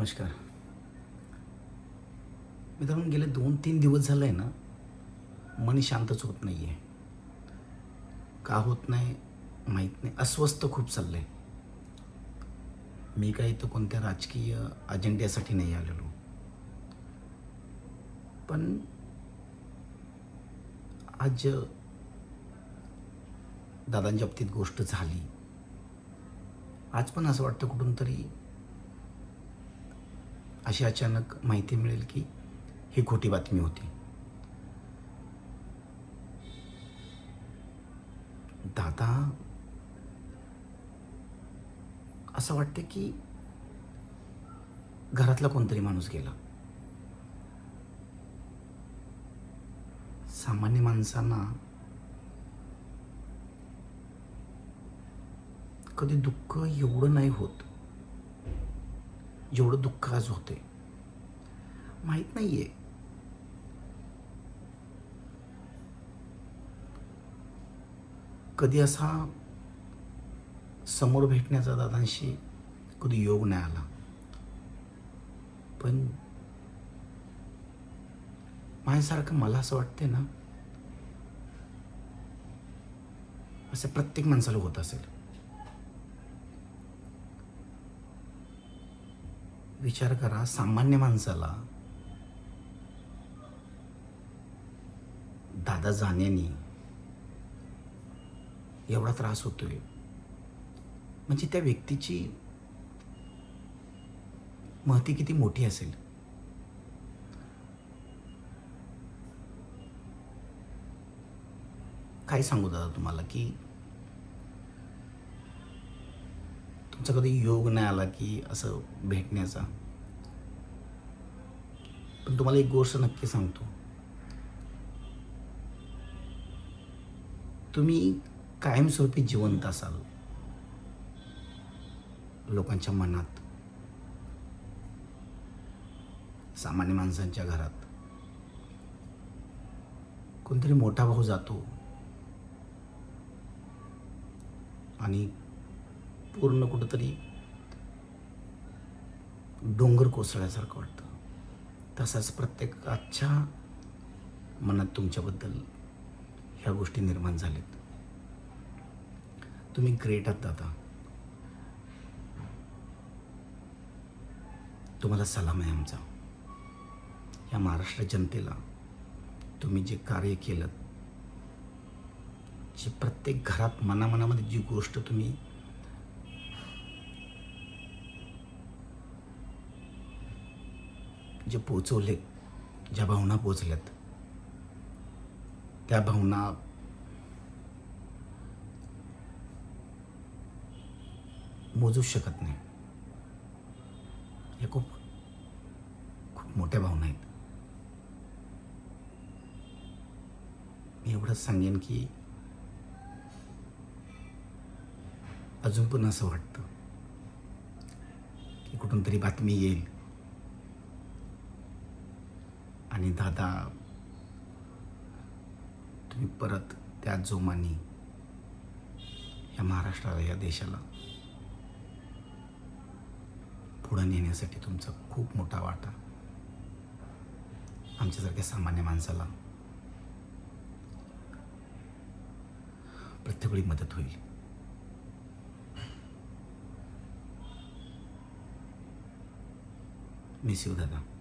नमस्कार. मित्रांनो गेले दोन तीन दिवस झालं आहे ना मन शांतच होत नाही आहे का होत नाही माहीत नाही. अस्वस्थ खूप चाललं आहे मी काही तर कोणत्या राजकीय अजेंड्यासाठी नाही आलेलो. पण आज दादांच्या बाबतीत गोष्ट झाली. आज पण असं वाटतं कुठून तरी अशी अचानक माहिती मिळेल की ही खोटी बातमी होती. दादा असं वाटतं की घरातला कोणतरी माणूस गेला. सामान्य माणसांना कधी दुःख एवढं नाही होत. एवढं दुःख आज होते माहीत नाहीये. कधी असा समोर भेटण्याचा दादांशी कधी योग नाही आला. पण माझ्यासारखं मला असं वाटते ना असं प्रत्येक माणसाला होत असेल. विचार करा सामान्य माणसाला दादा जाण्याने एवढा त्रास होतोय. म्हणजे त्या व्यक्तीची महती किती मोठी असेल? काय सांगू दादा तुम्हाला की तुमचा कधी योग नाही आला की असं भेटण्याचा? पण तुम्हाला एक गोष्ट नक्की सांगतो. तुम्ही कायमस्वरूपी जिवंत असाल. लोकांच्या मनात. सामान्य माणसांच्या घरात. कोणतरी मोठा भाऊ जातो. आणि पूर्ण कुठंतरी डोंगर कोसळल्यासारखं वाटतं. तसाच प्रत्येकाच्या मनात तुमच्याबद्दल ह्या गोष्टी निर्माण झाल्यात तुम्ही ग्रेट आहात दादा. तुम्हाला सलाम आहे आमचा. या महाराष्ट्र जनतेला तुम्ही जे कार्य केलं जी प्रत्येक घरात मनामनामध्ये जी गोष्ट तुम्ही जे पोचवले ज्या भावना पोचल्यात त्या भावना मोजूच शकत नाही. हे खूप खूप मोठ्या भावना आहेत. मी एवढंच सांगेन की अजून पण असं वाटतं की कुठून तरी बातमी येईल. आणि दादा तुम्ही परत त्या जोमानी या महाराष्ट्राला या देशाला पुढं नेण्यासाठी तुमचा खूप मोठा वाटा. आमच्यासारख्या सामान्य माणसाला प्रत्येक वेळी मदत होईल. मिस यू दादा.